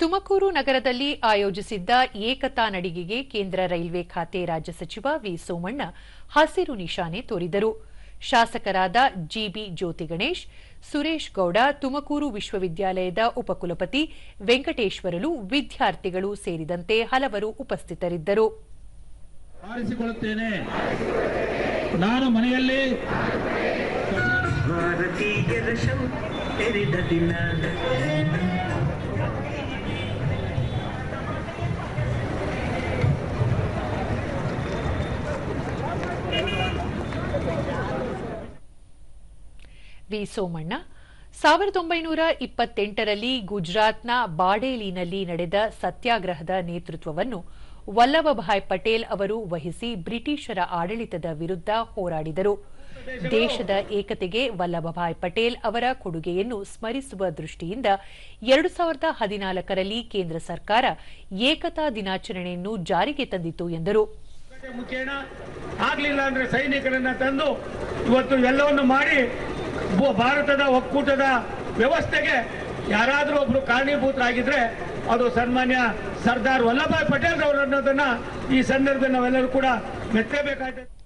ತುಮಕೂರು ನಗರದಲ್ಲಿ ಆಯೋಜಿಸಿದ್ದ ಏಕತಾ ನಡಿಗೆಗೆ ಕೇಂದ್ರ ರೈಲ್ವೆ ಖಾತೆ ರಾಜ್ಯ ಸಚಿವ ವಿ ಸೋಮಣ್ಣ ಹಸಿರು ನಿಶಾನೆ ತೋರಿದರು. ಶಾಸಕರಾದ ಜಿಬಿ ಜ್ಯೋತಿ ಗಣೇಶ್ ಸುರೇಶ್ ಗೌಡ ತುಮಕೂರು ವಿಶ್ವವಿದ್ಯಾಲಯದ ಉಪಕುಲಪತಿ ವೆಂಕಟೇಶ್ವರಲು ವಿದ್ಯಾರ್ಥಿಗಳು ಸೇರಿದಂತೆ ಹಲವರು ಉಪಸ್ಥಿತರಿದ್ದರು. ನಾನು ಮನೆಯಲ್ಲಿ ಭಾರತೀಯರ ವಿ ಸೋಮಣ್ಣ. ಸಾವಿರದ ಒಂಬೈನೂರ ಇಪ್ಪತ್ತೆಂಟರಲ್ಲಿ ಗುಜರಾತ್ನ ಬಾಡೇಲಿನಲ್ಲಿ ನಡೆದ ಸತ್ಯಾಗ್ರಹದ ನೇತೃತ್ವವನ್ನು ವಲ್ಲಭಭಾಯ್ ಪಟೇಲ್ ಅವರು ವಹಿಸಿ ಬ್ರಿಟಿಷರ ಆಡಳಿತದ ವಿರುದ್ಧ ಹೋರಾಡಿದರು. ದೇಶದ ಏಕತೆಗೆ ವಲ್ಲಭಭಾಯ್ ಪಟೇಲ್ ಅವರ ಕೊಡುಗೆಯನ್ನು ಸ್ಮರಿಸುವ ದೃಷ್ಟಿಯಿಂದ ಎರಡು ಸಾವಿರದ ಹದಿನಾಲ್ಕರಲ್ಲಿ ಕೇಂದ್ರ ಸರ್ಕಾರ ಏಕತಾ ದಿನಾಚರಣೆಯನ್ನು ಜಾರಿಗೆ ತಂದಿತು ಎಂದರು. ಮುಖೇನ ಆಗ್ಲಿಲ್ಲ ಅಂದ್ರೆ ಸೈನಿಕರನ್ನ ತಂದು ಇವತ್ತು ಎಲ್ಲವನ್ನು ಮಾಡಿ ಭಾರತದ ಒಕ್ಕೂಟದ ವ್ಯವಸ್ಥೆಗೆ ಯಾರಾದರೂ ಒಬ್ರು ಕಾರಣೀಭೂತರಾಗಿದ್ರೆ ಅದು ಸನ್ಮಾನ್ಯ ಸರ್ದಾರ್ ವಲ್ಲಭಾಯ್ ಪಟೇಲ್ ಅವರು ಅನ್ನೋದನ್ನ ಈ ಸಂದರ್ಭದಲ್ಲಿ ನಾವೆಲ್ಲರೂ ಕೂಡ ಮೆಚ್ಚಬೇಕಾಗ್ತದೆ